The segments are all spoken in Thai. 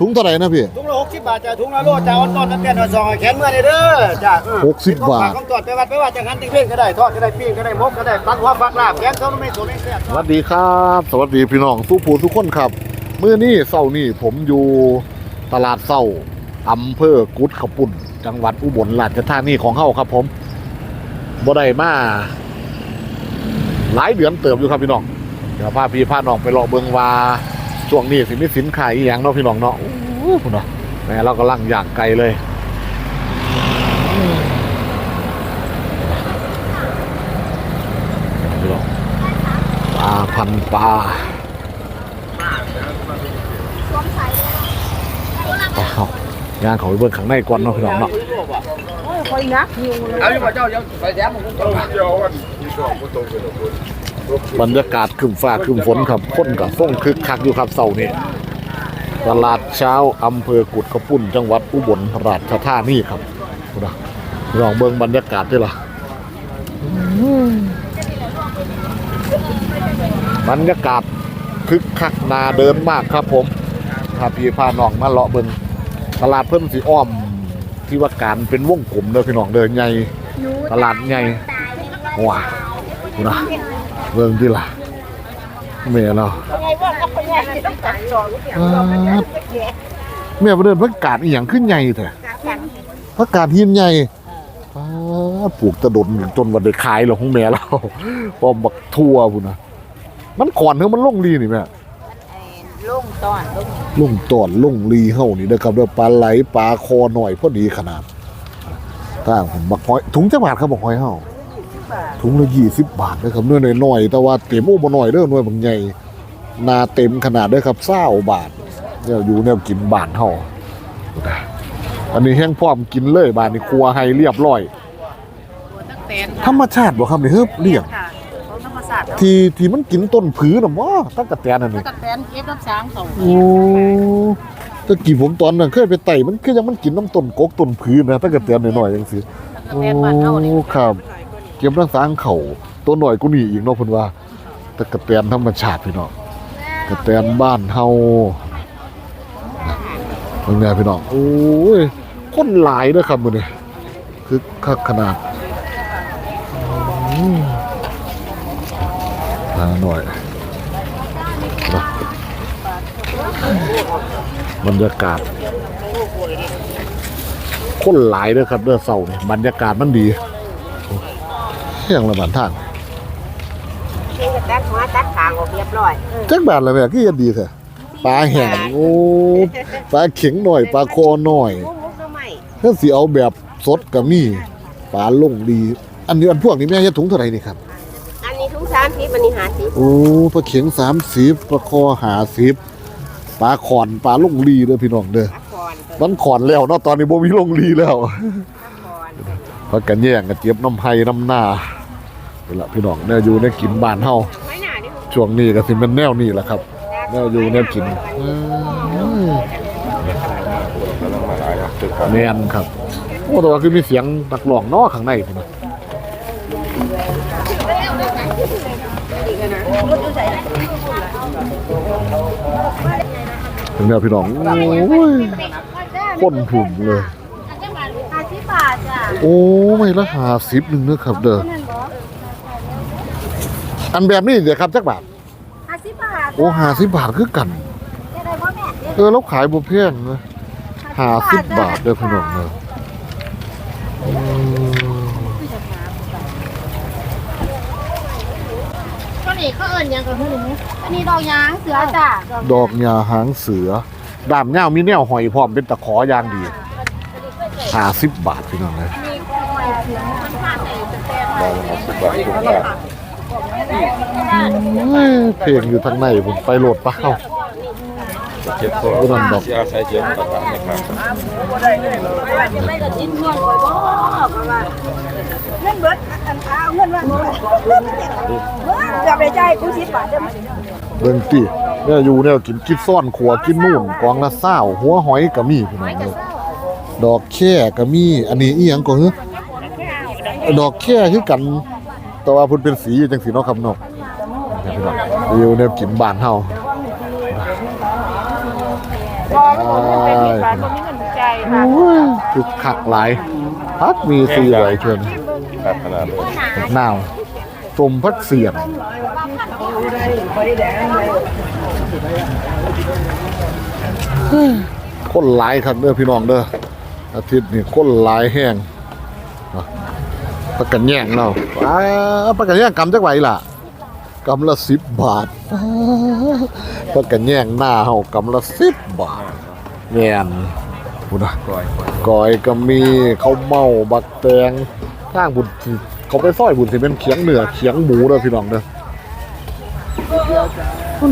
ถุงเท่าไหร่นะพี่ ถุงละหกสิบบาทจ้ะถุงละโลจ้ะออนตอนน้ำแกนมาซองให้แขนเมื่อนี่เด้อจ้ะเออหกสิบบาทของตอดไปวัดไปวัดจังหันติ้งเพ่งก็ได้ทอดก็ได้ปิ้งก็ได้มกก็ได้ปักหัวปักลาบแกนเขาไม่สวยไม่แซ่บสวัสดีครับ สวัสดีพี่น้องทุกผู้ทุกคนครับมื้อนี้เศร้านี่ผมอยู่ตลาดเศร้าอำเภอกุดขปุ่น จังหวัดอุบลราชธานีของเฮาครับ ผมบ่ได้มาหลายเดือนเติบอยู่ครับพี่น้องเดี๋ยวพาพี่พาน้องไปรอเบิ่งว่า ช่วงนี้สิมีสินค้าอีหยังเนาะพี่น้องเนาะโอ้โหพุ่นเนาะแม่เรากำลังย่างไก่เลยพี่น้องปลาพันปลาเอางานเขาไปเบิ่งข้างในก่อนเนาะพี่น้องเนาะเอาอยู่บ่เจ้าเดี๋ยวไปแถมผมก็ บรรยากาศครึมฟ้าครึมฝนครับคนกับส่งคึกคักอยู่ครับเสาร์นี้ตลาดเช้าอำเภอกุดขปุ่น จังหวัดอุบลราชธานีครับน้องพี่น้องเบิ่งบรรยากาศด้วยล่ะบรรยากาศคึกคักนาเดินมากครับผมพาพี่พาน้องมาเลาะเบิ่งตลาดเพิ่นสีอ้อมที่ว่าการเป็นวงกลมเด้อพี่น้องเดินใหญ่ตลาดใหญ่ว้าดูนะ เบิ่งที่ล่ะแม่เราอ่าแม่ประเดินพักกาดอีหยังขึ้นใหญ่แท้พักกาดหินใหญ่อ่าปลูกตะดนจนวันได้ขายแล้วของแม่เราพอบักทั่วพุ่นนะมันก่อนเฮามันลงลีนี่แม่ลุงตอนลุงลุงตอนลุงลีเฮานี่นะครับเด้อปลาไหลปลาคอหน่อยพอดีขนาดถ้าผมบักหอยถุงจักบาทครับบักหอยเฮา ถุงละ20บาทนะครับเนื้อน้อยๆแต่ว่าเต็มโอ้บ่น้อยเด้อหน่วยบางใหญ่หนาเต็มขนาดเด้อครับ20บาทเนี่ยอยู่แนวกินบ้านเฮาอันนี้แห้งพร้อมกินเลยบ้านนี้ครัวให้เรียบร้อยตั้งแต่ธรรมชาติบ่ครับนี่เฮ้ยเลี้ยงค่ะของธรรมศาสตร์ที่ที่มันกินต้นผือน่ะบ่ตั้งกะแตนอันนี้ตั้งแต่เก็บน้ำช้างเขาโอ้ตะกี้ผมตอนนั้นเคยไปไต่มันคือยังมันกินน้ำต้นกกต้นผืนนะตั้งแต่เตียนหน่อยๆจังซี่ตั้งแต่บ้านเฮานี่โอ้ครับ เก็บรักษาเขาตัวหน่อยกูนี่อีกเนาะเพิ่นว่าตะกะเตียนธรรมชาติพี่น้องกะเตียนบ้านเฮาเพิ่นแม่พี่น้องโอ้ยคนหลายเด้อครับมือนี้คือคักขนาดมาหน่อยบรรยากาศ คนหลายเด้อครับเด้อเสานี่บรรยากาศมันดี เที่ยงละบานทางนี่ก็ตัดหัวตัดขางออกเรียบร้อยจักบาทละแม่ก็ยังดีแท้ปลาแห้งโอ้ปลาเข็งหน่อยปลาคอหน่อยมุกมุกน้ำใหม่ถ้าสิเอาแบบสดก็มีปลาลงดี อันนี้อันพวกนี้แม่เฮ็ดถุงเท่าไหร่นี่ครับอันนี้ทุกสามทิพอันนี้หาทิพโอ้ปลาเข็ง30ปลาคอ50ปลาขอนปลาลงลีเด้อพี่น้องเด้อพักก่อนมันขอนแล้วเนาะตอนนี้บ่มีลงลีแล้วพักก่อนพักกันแย่งกันเจ็บน้ำไห้น้ำหน้า นี่ละพี่น้องแนวอยู่ในกินบ้านเฮาไม่หนานี่ช่วงนี้ก็สิเป็นแนวนี้แหละครับ แนวอยู่แนวกินแมนครับโอ้แต่ว่าคือมีเสียงนักร้องเนอข้างในพุ่นนะเป็นแนวพี่น้องโอ้ยคนผุ่มเลยห้าสิบบาทจ้ะโอ้ไม่ละหาสิบหนึ่งเนอะครับเด้อ อันแบบนี้เดี๋ยวครับจักบาทห้าสิบบาทโอ้หาสิบบาทคือกันได้พ่อแม่เออแล้วขายบ่แพงนะหาสิบบาทเด้อพี่น้องเด้ออืมก็นี่เขาเอิญยังกับหนูอันนี้ดอกยางเสือจ้ะดอกหญ้าหางเสือดามเหย้ามีแนวหอยพร้อมเป็นตะขออย่างดีหาสิบบาทพี่น้องเลยเอ้ยเพลงอยู่ทางในผมไปโหลดเปล่าเจ็บตัวนั่นดอกที่อาศัยเจ็บต่างๆนะครับไม่กินเงินเลยบ่เพราะว่าเงินเบิดอันเอาเงินว่าจะไปจ่ายกูสิบบาทได้ไหมเบิ่งติเนี่ยอยู่แนวกินกินซ่อนขัวกินนู่นกองละเศร้าหัวหอยก็มีพี่น้องเลยดอกแค่ก็มี อันนี้อีหยังก็คือดอกแค่คือกัน แต่ว่าเพิ่นเป็นสีอยู่จังสีเนาะครับเนาะนี่พี่น้องอยู่แนวกินบ้านเฮาพอมันบ่มีเป็นมีบาทบ่มีเงินใจค่ะโอ้ยคือขักหลายพักมีสีไหลเชิญครับขนาดเลยนาวสมพักเสียนคนหลายครับเด้อพี่น้องเด้ออาทิตย์นี้คนหลายแห้งอะ ประกันแย่งเราอ้าประกันแย่งกำจักไหวล่ะกำละสิบบาทอ้าประกันแย่งหน้าเฮากำละสิบบาทแม่นพูดนะก้อยก้อยก้อยก็มีข้าวเมาบักแตงข้างบุญสิเขาไปซอยบุญสิเป็นเขียงเหนือเขียงหมูเด้อพี่น้องเด้อ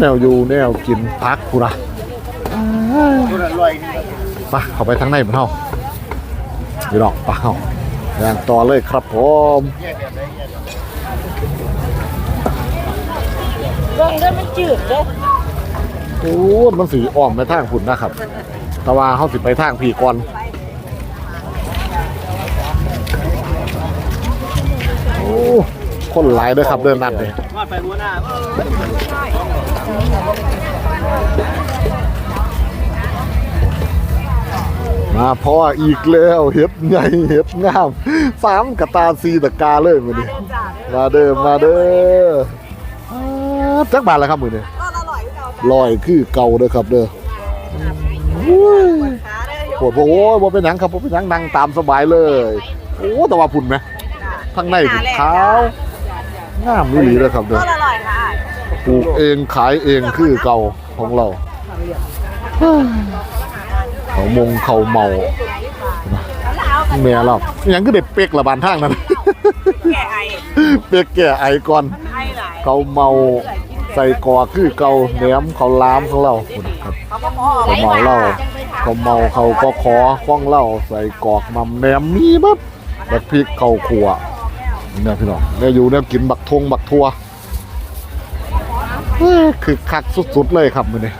แนวอยู่แนวกินพักกูนะไปเข้าไปทางในมันเฮาพี่น้องไปเฮา แรงต่อเลยครับผมเบิ่งเด้อมันจืดเด้อโอ้มันสีอ่อมไปทางฝุ่นนะครับ แต่ว่าเฮาสิไปทางพี่ก่อนโอ้คนหลายเด้อครับเดินนัดเลยมาไปหัวหน้า มาพ่ออีกแล้วเห็ดใหญ่เห็ดงามสามกระตาสีตะกาเลยมือนี้มาเด้อมาเด้ออ่าจักบาทแล้วครับมือนี้ก็อร่อยเก่าลอยคือเก่าเด้อครับเด้อโอ้โหโอ้โหบ่เป็นหยังครับบ่เป็นหยังนั่งตามสบายเลย โอ้แต่ว่าพุ่นไหมข้างในพุ่นขาวงามนี่หลีเด้อครับเด้อก็อร่อยค่ะปลูกเองขายเองคือเก่าของเรา เขามงเขาเมาเมียเรายังก็เด็ดเป๊กละบานทางนั้นแก่ไอเป๊กแก่ไอก่อนไอหลายเขาเมาใส่กอคือเกาแหนมเขาล้ามของเราครับเขาก็พอเขาเมาเหล้าเขาเมาเขาก็ขอข้องเหล้าใส่กอกมัมแหนมมีบัดบักพริกเขาขัวเนี่ยพี่น้องเนี่ยอยู่เนี่ยกินบักทงบักทัวเอ้ยคือคักสุดๆเลยครับมือนี้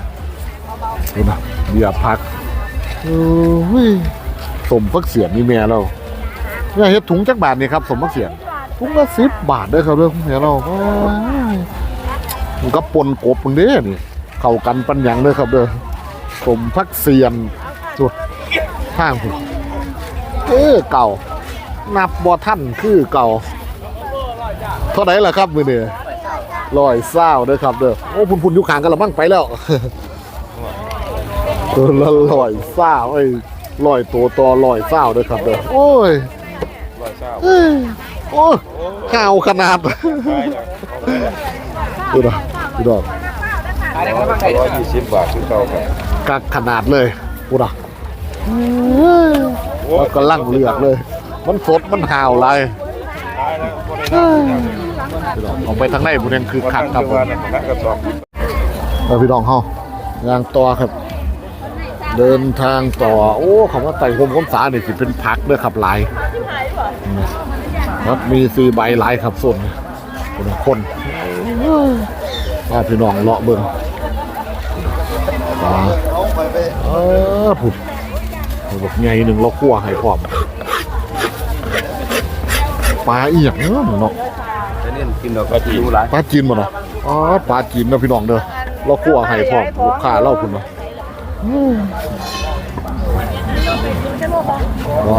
ดูนะเบียร์พักเอ้ยสมพักเสียนนี่แม่เราเนี่ยเฮ็ดถุงจักบาทนี่ครับสมพักเสียนถุงละสิบบาทเด้อครับเด้อแม่เราโอ้ยมันก็ปนกบมันเด้นี่เข้ากันปัญญังเด้อครับเด้อสมพักเสียนจุดข้างผมคือเก่า นับบ่ท่านคือเก่า เท่าไหร่ล่ะครับมือนี่ลอยเศร้าเด้อครับเด้อโอ้พุ่นพุ่นอยู่ข้างกันละมั่งไปแล้ว ตัวละลอยเศร้าไอ้ยลอยตัวต่อลอยเศร้าเด้อครับเด้อโอ้ยร้อยเศร้าเอ้ยโอ้ยข่าวขนาดได้แล้วดูนะดูดอกร้อยยี่สิบบาทคือเก่าครับกักขนาดเลยกูนะแล้วก็ลั่งเลือกเลย มันสดมันห่าวไรได้แล้วบ่ได้นับออกไปทางไหนบุเรงคือคักครับผมนักกระสอบเราพี่น้องเฮาย่างต่อครับ เดินทางต่อ โอ้คำว่าไต่คมคมสาเนี่ยสิเป็นพักเด้อครับหลายครับมีสีใบหลายครับส่วนคนละคนว่าพี่น้องเลาะเบิ่งปลาเออผุดแบบไงหนึ่งเราคั่วให้พร้อมปลาอีหยังเนาะจะเน้นกินดอกกระจีหลายปลาจีนมาเนาะอ๋อปลาจีนนะพี่น้องเด้อเราคั่วให้พร้อมลูกค้าเล่าคุณเนาะอืมว่า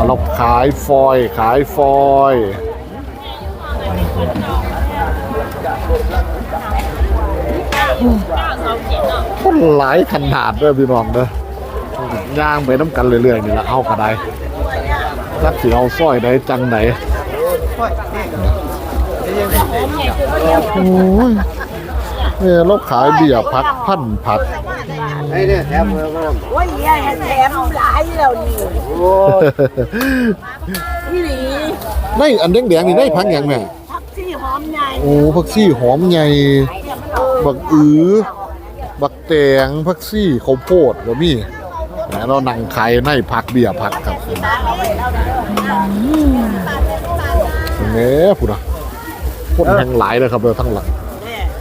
เราขายฟอย ขายฟอยล์คนหลายขนาดเด้อพี่น้องเด้อย่างไปน้ำกันเรื่อยๆนี่ละเอากระไดจักสิเอาสร้อยใดจังไหนโอ้ยเนี่ยเราขายเบียร์พัดพันผัด ไอ้เนี่ยแถมเพิ่มเพิ่มโอ้ยแย่แถมหลายแล้วนี่โอ้ยพี่หลีในอันแดงๆนี่ได้พักอย่างแม่ผักชีหอมใหญ่โอ้ผักซี่หอมใหญ่บักอือบักแตงผักซี่ข้าวโพดก็มีแหมเรานั่งขายในผักเบียร์ผักครับแหมพูดนะคนแห่งหลายเลยครับเลยทั้งหลัง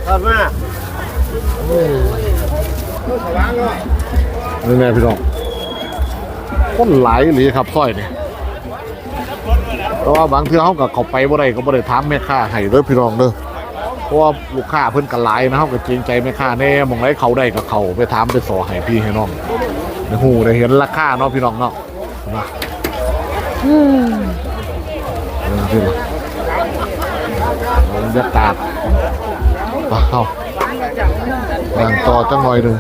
ทอดมา นี่แน่พี่น้องคนหลายหลีครับซอยนี่เพราะว่าบางเทื่อเขากับเขาไปบ่ได้ก็บ่ได้ถามแม่ค้าให้เด้อพี่น้องเด้อเพราะว่าลูกค้าเพิ่นก็หลายนะเขาก็เกรงใจแม่ค้าแน่มองไรเขาได้กับเขาไปถามไปสอให้พี่ให้น้องในหูได้เห็นราคาเนาะพี่น้องเนาะนะเรื่องที่บรรยากาศว้าว่างต่อจังหน่อยหนึ่ง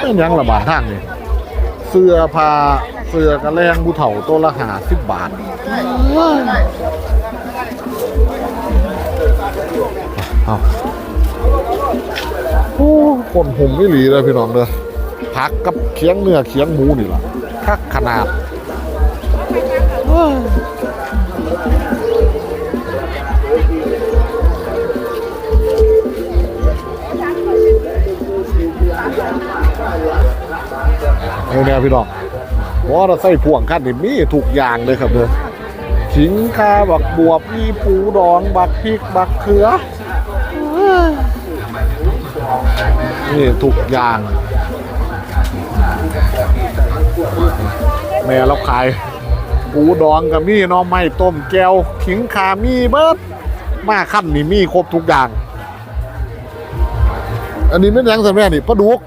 เป็นยังระบาดทางนี่เสื้อผ้าเสื้อกระแรงผู้เฒ่าตัวละหาสิบบาทเอาโอ้คนหุ่มไม่หลีเลยพี่น้องเด้อผักกับเคียงเนื้อเคียงหมูนี่ล่ะคักขนาด แนวพี่น้องว่าเราใส่พ่วงคันนี่มีทุกอย่างเลยครับเด้อขิงคาบักบวบมีปูดองบักพริกบักเขือนี่ทุกอย่างแม่เราขายปูดองกับมีน้อไม้ต้มแก้วขิงขามีเบิดมาขั้นนี่มีครบทุกอย่าง อันนี้ไม่นยังสันแม่นี่ปลาดุก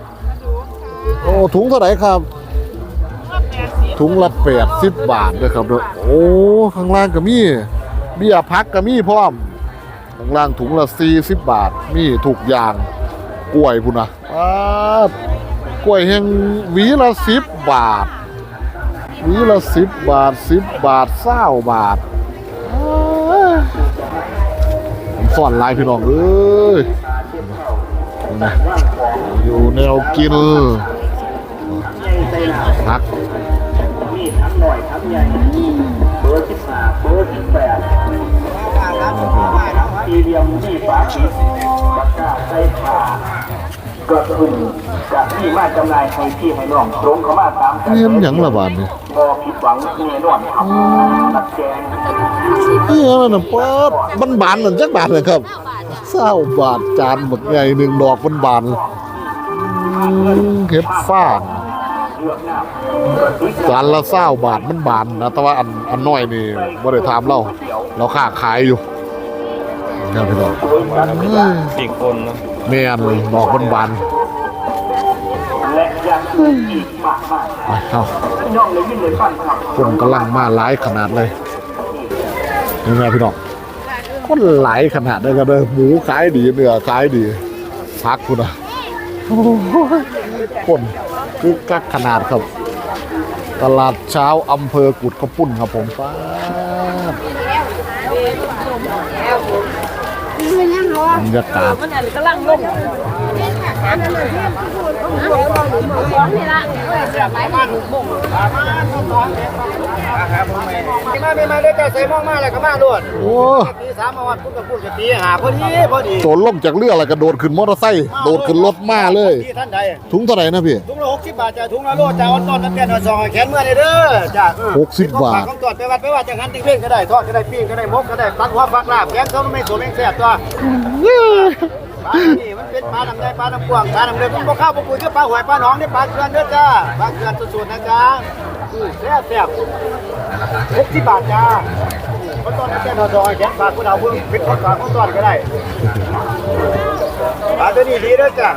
โอ้ถุงเท่าไหร่ครับ ถุงละแปดสิบบาทเลยครับเด้อโอ้ข้างล่างก็มีเบี้ยพักก็มีพร้อมข้างล่างถุงละสี่สิบบาทมีทุกอย่างกล้วยพุ่นนะอ้ากล้วยแห่งหวีละสิบบาทหวีละสิบบาทสิบบาทเศร้าบาทสอนลายพี่น้องเอ้ยนะอยู่แนวกินพัก ทั้งหน่อยทั้งใหญ่เบอร์สิบห้าเบอร์สิบแปดสี่เหลี่ยมที่ฝาปิดปากกาใส่ผ้ากระพึ่งกะที่มาจำหน่ายให้พี่ให้น้องตรงเข้ามาตามกันเนียนหยังละบาทนี่บ่ผิดหวังแน่นอนครับตักแกงเฮ้ยมันนะเปิดบันบานนั่นจักบาทเลยครับเศร้าบาทจานหมดใหญ่หนึ่งดอกบันบานอืมเห็ดฟาง จานละเศร้าบาทมันบานนะแต่ว่าอันอันน้อยนี่บ่ได้ถามเราเราค้าขายอยู่นี่พี่น้องเอ้ยปีกคนนะแม่นดอกมันบานและยังอื่นอีกมากมายไปเข้าน้องเลยยิ่งเลยฟันครับคนกำลังมาหลายขนาดเลยนี่ไงพี่น้องคนหลายขนาดเลยกันเลยหมูขายดีเนื้อขายดีพักคุณนะ โอ้คนคือกักขนาดครับ ตลาดเช้าอำเภอกุดกระปุ่นครับผมป้าบรรยากาศ มันอันกำลังลงมาไม่มาได้แต่ใส่มองมาแล้วก็มาโลดโอ้ตีสามมาวัดพุ่งกับพุ่งจะตีหาพอดีพอดีโจรล่มจากเรืออะไรกระโดดขึ้นมอเตอร์ไซค์โดดขึ้นรถมาเลยที่ท่านใดถุงเท่าไหร่นะพี่ถุงละหกสิบบาทจ้ะถุงละโลจ้ะอ่อนต้นน้ำแกนซองแขนเมื่อนี่เด้อจ้ะหกสิบบาทของตอดไปวัดไปวัดจังหันติ้งเพ่งก็ได้ทอดก็ได้ปิ้งก็ได้มกก็ได้ปักหัวปักลาบแกงเขาไม่สวมแมงแสบตัว ปลานี่มันเป็นปลาน้ำได้ปลาน้ำกวางปลาน้ำเลยมันบ่ข้าวบ่ปุ๋ยก็ปลาหอยปลาหนองนี่ปลาเกลือนเด้อจ้าปลาเกลือนสุดๆนะจ๊ะอือแซ่บแซ่บหกสิบบาทจ้าคนตอนนี้แกนซองแขนปลาคุณเอาเพิ่งเป็นคนปลาของตอนก็ได้ปลาตัวนี้ดีด้วยจ้ะ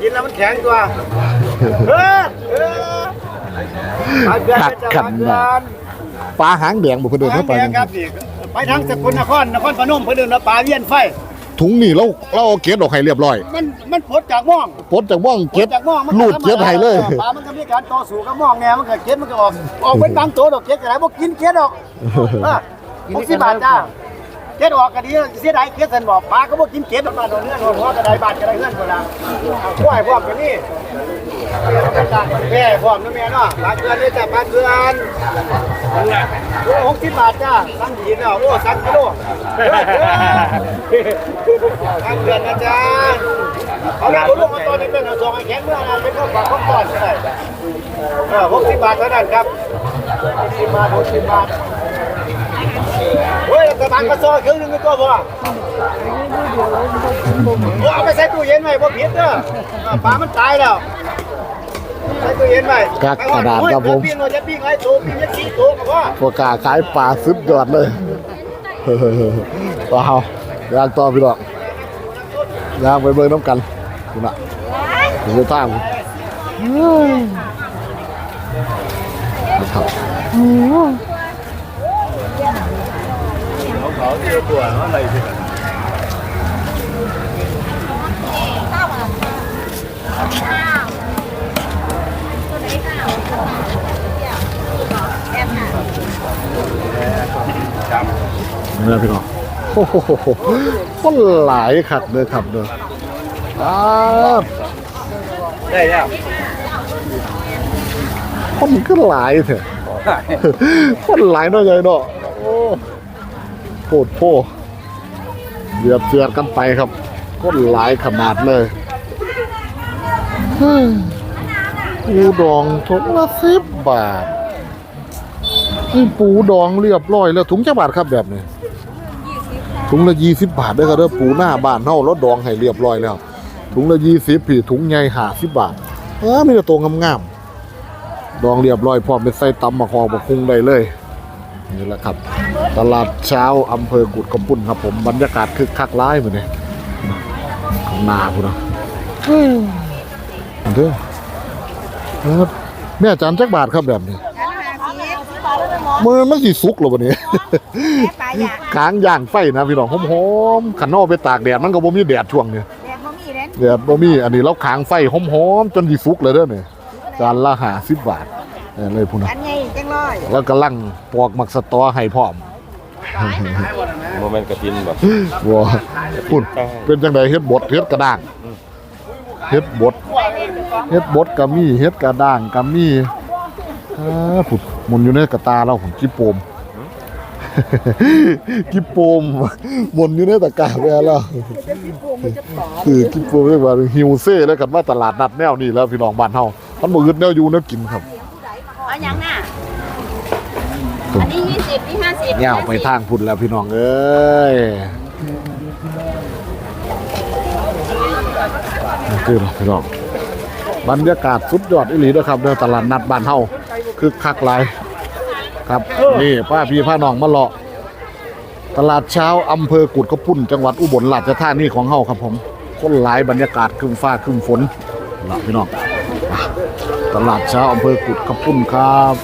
กินแล้วมันแข็งตัวเออเออปลาเกลือนกัดจ้ะกันปลาเกลืนะอนปลาหางแดงบุกเดินเข้าไปปลาแดงครับนี่ไปทางสกลนครนครพนมเพิ่นเดินมาปลาเวียนไฟ ถุงนี่เราเราเอาเกล็ดออกให้เรียบร้อยมันมันพดจากม่องปลดจากว่องเกล็ดพดจากม่องมันลูดเกล็ดให้เลย ปลามันก็มีการต่อสู้กับม่องแน่มันก็เกล็ดมันก็ออกออกเป็นบางตัวดอกเกล็ดก็ได้บ่กินเกล็ดดอกเออ60บาทจ้า เกล็ดออกก็ดีเสียดายเกล็ดสันบอกปลาก็บ่กินเกล็ดดอกปลาโดนเนื้อโดนหัวก็ได้บาทก็ได้เงินพุ่นละเอากล้วยพร้อมกันนี่แม่พร้อมนะแม่เนาะปลาเกลือนนี่จ้ะปลาเกลือนโอ้หกสิบบาทจ้าสั่งดีแล้วโอ้สั่งกิโลปลาเกลือนนะจ๊ะเอาละคุลุงเอาตอนนี้เป็นเอาซองไอ้แข็งเมื่อนะเป็นข้าวฝาข้าวตอนก็ได้เออหกสิบบาทเท่านั้นครับหกสิบบาทหกสิบบาท กบังกระซอครึ่องหนึงก็ตัวพอโอ้เอาไปใส่ตู้เย็นไว้บ่ผิดเด้อปลามันตายแล้วใส่ตู้เย็นไว้กักกระดาษครับผมปิ้งเราจะปิ้งไอ้ตัวปิ้งยักษ์ขี้ตัวกับว่าพวกกาขายปลาสุดยอดเลยเปล่าย่างต่อพี่ดอกยางไปเบิ่งน้ำกันคุณน่ะโอ้โหตามนะครับัวเขาเจอตัวอะไรสิเนี่ยพี่น้องโอ้โหคนหลายขัดเลยครับเด้ออ้าวได้แล้วคนก็หลายเถอะคนหลายน้อยใหญ่เนาะ โอ้โคตรโพเดือดเสือกันไปครับคนหลายขนาดเลยปูดองถุงละสิบบาทนี่ปูดองเรียบร้อยแล้วถุงจะบาทครับแบบนี้ถุงละยี่สิบบาทเด้ครับเด้อปูหน้าบ้านเฮารถดองให้เรียบร้อยแล้ว ถุงละยี่สิบพี่ถุงใหญ่หาสิบบาทเออมีแต่ตัวงามๆดองเรียบร้อยพร้อมเป็นไส้ตำมะคองมะคุงได้เลย นี่แหละครับ ตลาดเช้าอำเภอกุดกำปุ่นครับผมบรรยากาศคึกคักร้ายเหมือนนี่ข้างหน้าพุ่นนะเฮ้ยเด้อครับแม่อาจารย์จักบาทครับแบบนี้มือมันสิสุกเหรอวันนี้ปลาอยากกลางย่างไฟนะพี่น้องหอมๆขันนอกไปตากแดดมันก็บ่มีแดดช่วงนี้แดดบ่มีเด้นแดดบ่มีอันนี้เราค้างไฟหอมๆจนสิสุกเลยเด้อเนี่ยจานละ50บาท เออเลยพุ่นนะอันใหญ่จังร้อยแล้วก็ลั่งปอกมักสตอให้พร้อมโมเมนต์กระตินแบบว้าพุ่นเป็นจังไดเฮ็ดบดเฮ็ดกระด้างเฮ็ดบดเฮ็ดบดก็มีเฮ็ดกระด้างก็มีอ่าพุ่นหมุนอยู่ในกระตาเราผมกิบโปมกิบโปมหมุนอยู่ในตะกร้าไปแล้วคือกิบโปมเรียกว่าฮิวเซ่แล้วกันว่าตลาดนัดแนวนี้แล้วพี่น้องบ้านเฮามันบ่อึดแนวอยู่แนวกินครับเอาห ยังน่ะ อันนี้ยี่สิบนี่ห้าสิบแนวไปทางพุ่นแล้วพี่น้องเอ้ยคือพี่น้องบรรยากาศสุดยอดอีหลีเด้อครับเด้อตลาดนัดบ้านเฮาคือคักหลายครับนี่ป้าพี่พาน้องมาเลาะตลาดเช้าอำเภอกุดกระปุ่นจังหวัดอุบลราชธานีของเฮาครับผม คนหลายบรรยากาศครึ้มฟ้าครึ้มฝนล่ะพี่น้องอะ ตลาดเช้าอำเภอกุดกระปุ่นครับ